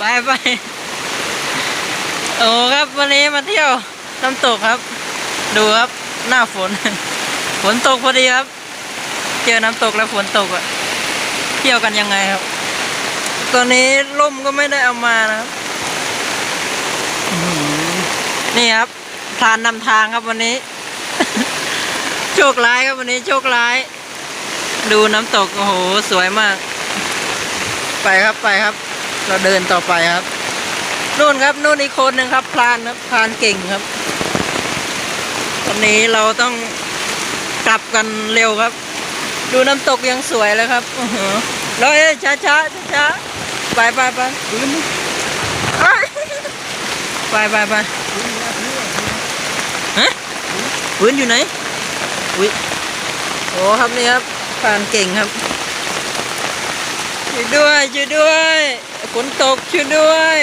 ไปไปโอ้ครับวันนี้มาเที่ยวน้ำตกครับ ดูครับหน้าฝน ฝนตกพอดีครับ เจอน้ำตกแล้วฝนตกอะเที่ยวกันยังไงครับ ตอนนี้ร่มก็ไม่ได้เอามานะครับนี่ครับพรานนำทางครับวันนี้ โชคร้ายครับวันนี้โชคร้าย ดูน้ำตกโอ้โหสวยมาก ไปครับไปครับ เราเดินต่อไปครับนู่นครับนู่นอีกคนหนึ่งครับพรานครับพรานเก่งครับวันนี้เราต้องกลับกันเร็วครับ ดูน้ำตกยังสวยเลยครับอื้อหือแล้วเอ้ยช้าช้าช้าช้าไปไปไปปืนไปไปไปฮะปืนอยู่ไหนอุ้ยโอ้ครับนี่ครับพรานเก่งครับช่วยด้วยช่วยด้วย ฝนตกช่วยด้วย